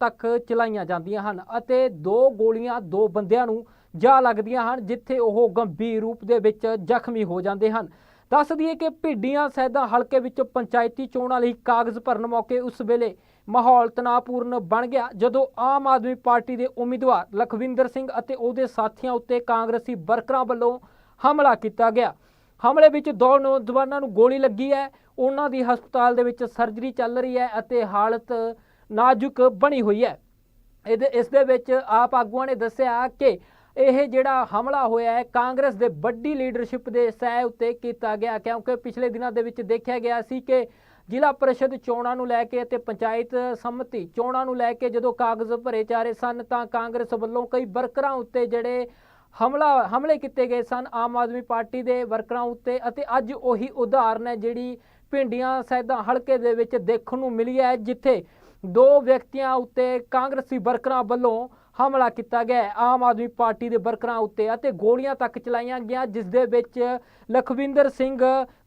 ਤੱਕ ਚਲਾਈਆਂ ਜਾਂਦੀਆਂ ਹਨ ਅਤੇ ਦੋ ਗੋਲੀਆਂ ਦੋ ਬੰਦਿਆਂ ਨੂੰ ਜਾ ਲੱਗਦੀਆਂ ਹਨ, ਜਿੱਥੇ ਉਹ ਗੰਭੀਰ ਰੂਪ ਦੇ ਵਿੱਚ ਜ਼ਖਮੀ ਹੋ ਜਾਂਦੇ ਹਨ। ਦੱਸ ਦਈਏ ਕਿ ਭਿੱਡੀਆਂ ਸੈਦਾ ਹਲਕੇ ਵਿੱਚ ਪੰਚਾਇਤੀ ਚੋਣਾਂ ਲਈ ਕਾਗਜ਼ ਭਰਨ ਮੌਕੇ ਉਸ ਵੇਲੇ ਮਾਹੌਲ ਤਣਾਅਪੂਰਨ ਬਣ ਗਿਆ, ਜਦੋਂ ਆਮ ਆਦਮੀ ਪਾਰਟੀ ਦੇ ਉਮੀਦਵਾਰ ਲਖਵਿੰਦਰ ਸਿੰਘ ਅਤੇ ਉਹਦੇ ਸਾਥੀਆਂ ਉੱਤੇ ਕਾਂਗਰਸੀ ਵਰਕਰਾਂ ਵੱਲੋਂ ਹਮਲਾ ਕੀਤਾ ਗਿਆ। ਹਮਲੇ ਵਿੱਚ ਦੋ ਨੌਜਵਾਨਾਂ ਨੂੰ ਗੋਲੀ ਲੱਗੀ ਹੈ, ਉਹਨਾਂ ਦੀ ਹਸਪਤਾਲ ਦੇ ਵਿੱਚ ਸਰਜਰੀ ਚੱਲ ਰਹੀ ਹੈ ਅਤੇ ਹਾਲਤ ਨਾਜ਼ੁਕ ਬਣੀ ਹੋਈ ਹੈ। ਇਹਦੇ, ਇਸ ਦੇ ਵਿੱਚ ਆਪ ਆਗੂਆਂ ਨੇ ਦੱਸਿਆ ਕਿ ਇਹ ਜਿਹੜਾ ਹਮਲਾ ਹੋਇਆ ਹੈ, ਕਾਂਗਰਸ ਦੇ ਵੱਡੀ ਲੀਡਰਸ਼ਿਪ ਦੇ ਸਹਿ ਉੱਤੇ ਕੀਤਾ ਗਿਆ, ਕਿਉਂਕਿ ਪਿਛਲੇ ਦਿਨਾਂ ਦੇ ਵਿੱਚ ਦੇਖਿਆ ਗਿਆ ਸੀ ਕਿ ਜ਼ਿਲ੍ਹਾ ਪਰਿਸ਼ਦ ਚੋਣਾਂ ਨੂੰ ਲੈ ਕੇ ਅਤੇ ਪੰਚਾਇਤ ਸੰਮਤੀ ਚੋਣਾਂ ਨੂੰ ਲੈ ਕੇ ਜਦੋਂ ਕਾਗਜ਼ ਭਰੇ ਜਾ ਰਹੇ ਸਨ, ਤਾਂ ਕਾਂਗਰਸ ਵੱਲੋਂ ਕਈ ਵਰਕਰਾਂ ਉੱਤੇ ਜਿਹੜੇ ਹਮਲਾ, ਹਮਲੇ ਕੀਤੇ ਗਏ ਸਨ, ਆਮ ਆਦਮੀ ਪਾਰਟੀ ਦੇ ਵਰਕਰਾਂ ਉੱਤੇ ਅਤੇ ਅੱਜ ਉਹੀ ਉਦਾਹਰਨ ਹੈ ਜਿਹੜੀ ਪਿੰਡੀਆਂ ਸੈਦਾ ਹਲਕੇ ਦੇ ਵਿੱਚ ਦੇਖਣ ਨੂੰ ਮਿਲੀ ਹੈ, ਜਿੱਥੇ ਦੋ ਵਿਅਕਤੀਆਂ ਉੱਤੇ ਕਾਂਗਰਸੀ ਵਰਕਰਾਂ ਵੱਲੋਂ ਹਮਲਾ ਕੀਤਾ ਗਿਆ ਆਮ ਆਦਮੀ ਪਾਰਟੀ ਦੇ ਵਰਕਰਾਂ ਉੱਤੇ ਅਤੇ ਗੋਲੀਆਂ ਤੱਕ ਚਲਾਈਆਂ ਗਈਆਂ, ਜਿਸ ਦੇ ਵਿੱਚ ਲਖਵਿੰਦਰ ਸਿੰਘ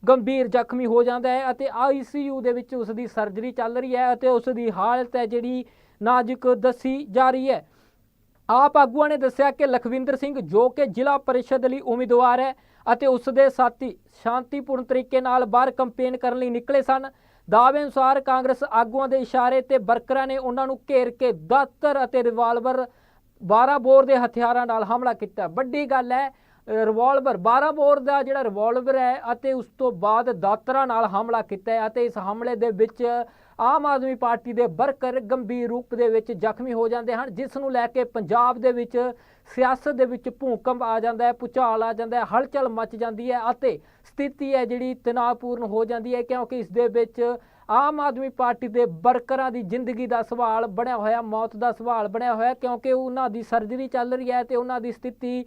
ਗੰਭੀਰ ਜ਼ਖਮੀ ਹੋ ਜਾਂਦਾ ਹੈ ਅਤੇ ਆਈਸੀਯੂ ਦੇ ਵਿੱਚ ਉਸ ਦੀ ਸਰਜਰੀ ਚੱਲ ਰਹੀ ਹੈ ਅਤੇ ਉਸ ਦੀ ਹਾਲਤ ਹੈ ਜਿਹੜੀ ਨਾਜ਼ੁਕ ਦੱਸੀ ਜਾ ਰਹੀ ਹੈ। ਆਪ ਆਗੂਆਂ ਨੇ ਦੱਸਿਆ ਕਿ ਲਖਵਿੰਦਰ ਸਿੰਘ ਜੋ ਕਿ ਜ਼ਿਲ੍ਹਾ ਪਰਿਸ਼ਦ ਲਈ ਉਮੀਦਵਾਰ ਹੈ ਅਤੇ ਉਸ ਦੇ ਸਾਥੀ ਸ਼ਾਂਤੀਪੂਰਨ ਤਰੀਕੇ ਨਾਲ ਬਾਹਰ ਕੰਪੇਨ ਕਰਨ ਲਈ ਨਿਕਲੇ ਸਨ ਦਾਅਵੇ ਅਨੁਸਾਰ ਕਾਂਗਰਸ ਆਗੂਆਂ ਦੇ ਇਸ਼ਾਰੇ ਤੇ ਵਰਕਰਾਂ ਨੇ ਉਹਨਾਂ ਨੂੰ ਘੇਰ ਕੇ ਦਾਤਰ ਅਤੇ ਰਿਵਾਲਵਰ 12 ਬੋਰ ਦੇ ਹਥਿਆਰਾਂ ਨਾਲ ਹਮਲਾ ਕੀਤਾ। ਵੱਡੀ ਗੱਲ ਹੈ ਰਿਵਾਲਵਰ 12 ਬੋਰ ਦਾ ਜਿਹੜਾ ਰਿਵਾਲਵਰ ਹੈ ਅਤੇ ਉਸ ਤੋਂ ਬਾਅਦ ਦਾਤਰਾਂ ਨਾਲ ਹਮਲਾ ਕੀਤਾ ਹੈ ਅਤੇ ਇਸ ਹਮਲੇ ਦੇ ਵਿੱਚ ਆਮ ਆਦਮੀ ਪਾਰਟੀ ਦੇ ਵਰਕਰ ਗੰਭੀਰ ਰੂਪ ਦੇ ਵਿੱਚ ਜ਼ਖਮੀ ਹੋ ਜਾਂਦੇ ਹਨ, ਜਿਸ ਨੂੰ ਲੈ ਕੇ ਪੰਜਾਬ ਦੇ ਵਿੱਚ ਸਿਆਸਤ ਦੇ ਵਿੱਚ ਭੂਕੰਪ ਆ ਜਾਂਦਾ ਹੈ, ਭੁਚਾਲ ਆ ਜਾਂਦਾ ਹੈ, ਹਲਚਲ ਮਚ ਜਾਂਦੀ ਹੈ ਅਤੇ ਸਥਿਤੀ ਹੈ ਜਿਹੜੀ ਤਣਾਅਪੂਰਨ ਹੋ ਜਾਂਦੀ ਹੈ ਕਿਉਂਕਿ ਇਸ ਦੇ ਵਿੱਚ ਆਮ ਆਦਮੀ ਪਾਰਟੀ ਦੇ ਵਰਕਰਾਂ ਦੀ ਜ਼ਿੰਦਗੀ ਦਾ ਸਵਾਲ ਬਣਿਆ ਹੋਇਆ, ਮੌਤ ਦਾ ਸਵਾਲ ਬਣਿਆ ਹੋਇਆ ਕਿਉਂਕਿ ਉਹਨਾਂ ਦੀ ਸਰਜਰੀ ਚੱਲ ਰਹੀ ਹੈ ਤੇ ਉਹਨਾਂ ਦੀ ਸਥਿਤੀ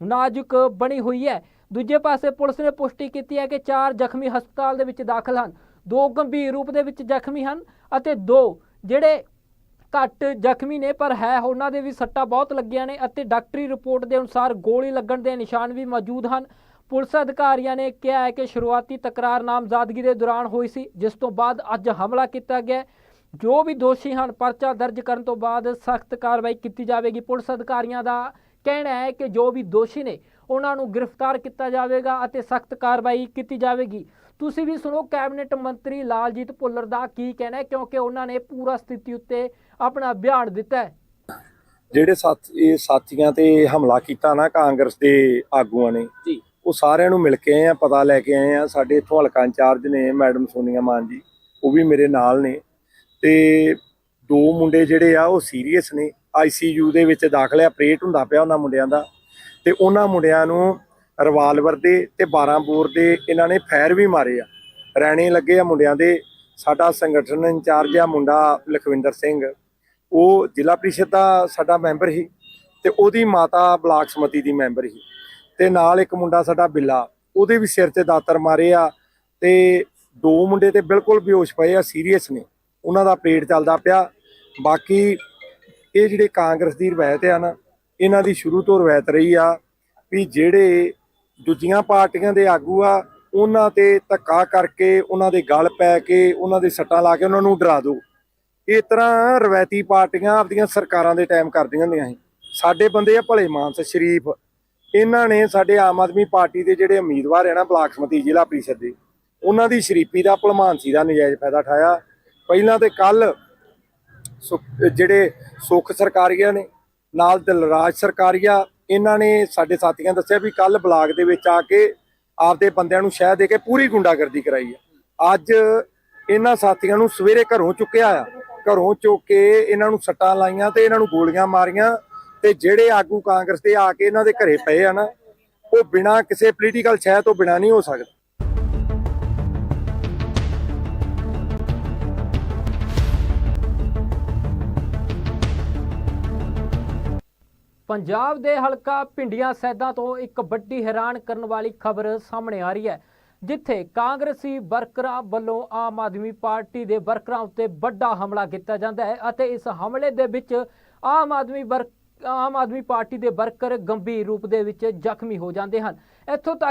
ਨਾਜ਼ੁਕ ਬਣੀ ਹੋਈ ਹੈ। ਦੂਜੇ ਪਾਸੇ ਪੁਲਿਸ ਨੇ ਪੁਸ਼ਟੀ ਕੀਤੀ ਹੈ ਕਿ ਚਾਰ ਜ਼ਖਮੀ ਹਸਪਤਾਲ ਦੇ ਵਿੱਚ ਦਾਖਲ ਹਨ। ਦੋ ਗੰਭੀਰ ਰੂਪ ਦੇ ਵਿੱਚ ਜ਼ਖਮੀ ਹਨ ਅਤੇ ਦੋ ਜਿਹੜੇ ਘੱਟ ਜ਼ਖਮੀ ਨੇ, ਪਰ ਹੈ, ਉਹਨਾਂ ਦੇ ਵੀ ਸੱਟਾਂ ਬਹੁਤ ਲੱਗੀਆਂ ਨੇ ਅਤੇ ਡਾਕਟਰੀ ਰਿਪੋਰਟ ਦੇ ਅਨੁਸਾਰ ਗੋਲੀ ਲੱਗਣ ਦੇ ਨਿਸ਼ਾਨ ਵੀ ਮੌਜੂਦ ਹਨ। ਪੁਲਿਸ ਅਧਿਕਾਰੀਆਂ ਨੇ ਕਿਹਾ ਹੈ ਕਿ ਸ਼ੁਰੂਆਤੀ ਤਕਰਾਰ ਨਾਮਜ਼ਦਗੀ ਦੇ ਦੌਰਾਨ ਹੋਈ ਸੀ, ਜਿਸ ਤੋਂ ਬਾਅਦ ਅੱਜ ਹਮਲਾ ਕੀਤਾ ਗਿਆ ਜੋ ਵੀ ਦੋਸ਼ੀ ਹਨ, ਪਰਚਾ ਦਰਜ ਕਰਨ ਤੋਂ ਬਾਅਦ ਸਖਤ ਕਾਰਵਾਈ ਕੀਤੀ ਜਾਵੇਗੀ। ਪੁਲਿਸ ਅਧਿਕਾਰੀਆਂ ਦਾ ਕਹਿਣਾ ਹੈ ਕਿ ਜੋ ਵੀ ਦੋਸ਼ੀ ਨੇ ਉਹਨਾਂ ਨੂੰ ਗ੍ਰਿਫਤਾਰ ਕੀਤਾ ਜਾਵੇਗਾ ਅਤੇ ਸਖਤ ਕਾਰਵਾਈ ਕੀਤੀ ਜਾਵੇਗੀ। ਤੁਸੀਂ ਵੀ ਸੁਣੋ ਕੈਬਨਿਟ ਮੰਤਰੀ ਲਾਲਜੀਤ ਭੁੱਲਰ ਦਾ ਕੀ ਕਹਿਣਾ ਹੈ ਕਿਉਂਕਿ ਉਹਨਾਂ ਨੇ ਪੂਰਾ ਸਥਿਤੀ ਉੱਤੇ ਆਪਣਾ ਬਿਆਨ ਦਿੱਤਾ ਹੈ। ਜਿਹੜੇ ਸਾਥ ਇਹ ਸਾਥੀਆਂ ਤੇ ਹਮਲਾ ਕੀਤਾ ਨਾ ਕਾਂਗਰਸ ਦੇ ਆਗੂਆਂ ਨੇ ਜੀ। ਉਹ ਸਾਰਿਆਂ ਨੂੰ ਮਿਲ ਕੇ ਆਏ ਆ ਪਤਾ ਲੈ ਕੇ ਆਏ ਆ। ਸਾਡੇ ਇੱਥੋਂ ਹਲਕਾ ਇੰਚਾਰਜ ਨੇ ਮੈਡਮ ਸੋਨੀਆ ਮਾਨ ਜੀ ਉਹ ਵੀ ਮੇਰੇ ਨਾਲ ਨੇ। ਤੇ ਦੋ ਮੁੰਡੇ ਜਿਹੜੇ ਆ ਉਹ ਸੀਰੀਅਸ ਨੇ। ਆਈਸੀਯੂ ਦੇ ਵਿੱਚ ਦਾਖਲ ਆ ਆਪਰੇਟ ਹੁੰਦਾ ਪਿਆ ਉਹਨਾਂ ਮੁੰਡਿਆਂ ਦਾ। ਤੇ ਉਹਨਾਂ ਮੁੰਡਿਆਂ ਨੂੰ ਰਿਵਾਲਵਰ ਦੇ ਤੇ 12 ਬੋਰ ਦੇ ਇਹਨਾਂ ਨੇ ਫਾਇਰ ਵੀ ਮਾਰੇ ਆ। ਰੈਣੇ ਲੱਗੇ ਆ ਮੁੰਡਿਆਂ ਦੇ। ਸਾਡਾ ਸੰਗਠਨ ਇੰਚਾਰਜ ਆ ਮੁੰਡਾ ਲਖਵਿੰਦਰ ਸਿੰਘ। ਉਹ ਜ਼ਿਲ੍ਹਾ ਪ੍ਰੀਸ਼ਦ ਦਾ ਸਾਡਾ ਮੈਂਬਰ ਸੀ ਤੇ ਉਹਦੀ ਮਾਤਾ ਬਲਾਕ ਸਮਤੀ ਦੀ ਮੈਂਬਰ ਸੀ। ਤੇ ਨਾਲ ਇੱਕ ਮੁੰਡਾ ਸਾਡਾ ਬਿੱਲਾ, ਉਹਦੇ ਵੀ ਸਿਰ ਤੇ ਦਾਤਰ ਮਾਰੇ ਆ ਤੇ ਦੋ ਮੁੰਡੇ ਤੇ ਬਿਲਕੁਲ ਬੇਹੋਸ਼ ਪਏ ਆ ਸੀਰੀਅਸ ਨੇ। ਉਹਨਾਂ ਦਾ ਪੇਟ ਚੱਲਦਾ ਪਿਆ। ਬਾਕੀ ਇਹ ਜਿਹੜੇ ਕਾਂਗਰਸ ਦੀ ਰਵਾਇਤ ਆ ਨਾ ਇਹਨਾਂ ਦੀ ਸ਼ੁਰੂ ਤੋਂ ਰਵਾਇਤ ਰਹੀ ਆ ਵੀ ਜਿਹੜੇ ਦੂਜੀਆਂ ਪਾਰਟੀਆਂ ਦੇ ਆਗੂ ਆ, ਉਹਨਾਂ ਤੇ ਧੱਕਾ ਕਰਕੇ ਉਹਨਾਂ ਦੇ ਗਲ ਪੈ ਕੇ ਉਹਨਾਂ ਦੇ ਸੱਟਾਂ ਲਾ ਕੇ ਉਹਨਾਂ ਨੂੰ ਡਰਾ ਦਿਓ ਇਸ ਤਰ੍ਹਾਂ ਰਵਾਇਤੀ ਪਾਰਟੀਆਂ ਆਪਦੀਆਂ ਸਰਕਾਰਾਂ ਦੇ ਟਾਈਮ ਕਰਦੀਆਂ ਹੁੰਦੀਆਂ ਸੀ। ਸਾਡੇ ਬੰਦੇ ਆ ਭਲੇ ਮਾਨਸ, ਸ਼ਰੀਫ। ਇਹਨਾਂ ਨੇ ਸਾਡੇ ਆਮ ਆਦਮੀ ਪਾਰਟੀ ਦੇ ਜਿਹੜੇ ਉਮੀਦਵਾਰ ਹੈ ਨਾ, ਬਲਾਕ ਸਮਤੀ ਜ਼ਿਲ੍ਹਾ ਪ੍ਰੀਸ਼ਦ ਦੇ, ਉਹਨਾਂ ਦੀ ਸ਼ਰੀਫੀ ਦਾ ਭਲਮਾਨਸੀ ਦਾ ਨਜਾਇਜ਼ ਫਾਇਦਾ ਠਾਇਆ ਪਹਿਲਾਂ ਤੇ ਕੱਲ ਜਿਹੜੇ ਸੁੱਖ ਸਰਕਾਰੀਆਂ ਨੇ ਨਾਲ ਦਿਲਰਾਜ ਸਰਕਾਰੀਆ ਇਹਨਾਂ ਨੇ ਸਾਡੇ ਸਾਥੀਆਂ ਦੱਸਿਆ ਵੀ ਕੱਲ ਬਲਾਕ ਦੇ ਵਿੱਚ ਆ ਕੇ ਆਪਦੇ ਬੰਦਿਆਂ ਨੂੰ ਸ਼ਹਿ ਦੇ ਕੇ ਪੂਰੀ ਗੁੰਡਾਗਰਦੀ ਕਰਾਈ ਆ। ਅੱਜ ਇਹਨਾਂ ਸਾਥੀਆਂ ਨੂੰ ਸਵੇਰੇ ਘਰੋਂ ਚੁੱਕਿਆ ਆ। ਘਰੋਂ ਚੁੱਕ ਕੇ ਇਹਨਾਂ ਨੂੰ ਸੱਟਾਂ ਲਾਈਆਂ ਤੇ ਇਹਨਾਂ ਨੂੰ ਗੋਲੀਆਂ ਮਾਰੀਆਂ ਤੇ ਜਿਹੜੇ ਆਗੂ ਕਾਂਗਰਸ ਦੇ ਆ ਕੇ ਇਹਨਾਂ ਦੇ ਘਰੇ ਪਏ ਆ ਨਾ, ਉਹ ਬਿਨਾਂ ਕਿਸੇ ਪੋਲੀਟੀਕਲ ਸ਼ਹਿ ਤੋਂ ਬਿਨਾਂ ਨਹੀਂ ਹੋ ਸਕਦਾ। ਪੰਜਾਬ ਦੇ ਹਲਕਾ ਪਿੰਡੀਆਂ ਸੈਦਾਂ ਤੋਂ ਇੱਕ ਵੱਡੀ ਹੈਰਾਨ ਕਰਨ ਵਾਲੀ ਖਬਰ ਸਾਹਮਣੇ ਆ ਰਹੀ ਹੈ, ਜਿੱਥੇ ਕਾਂਗਰਸੀ ਵਰਕਰਾਂ ਵੱਲੋਂ ਆਮ ਆਦਮੀ ਪਾਰਟੀ ਦੇ ਵਰਕਰਾਂ ਉੱਤੇ ਵੱਡਾ ਹਮਲਾ ਕੀਤਾ ਜਾਂਦਾ ਹੈ ਅਤੇ ਇਸ ਹਮਲੇ ਦੇ ਵਿੱਚ ਆਮ ਆਦਮੀ ਵਰਕ ਆਮ ਆਦਮੀ ਪਾਰਟੀ ਦੇ ਵਰਕਰ ਗੰਭੀਰ ਰੂਪ ਦੇ ਵਿੱਚ ਜ਼ਖਮੀ ਹੋ ਜਾਂਦੇ ਹਨ। ਇੱਥੋਂ ਤੱਕ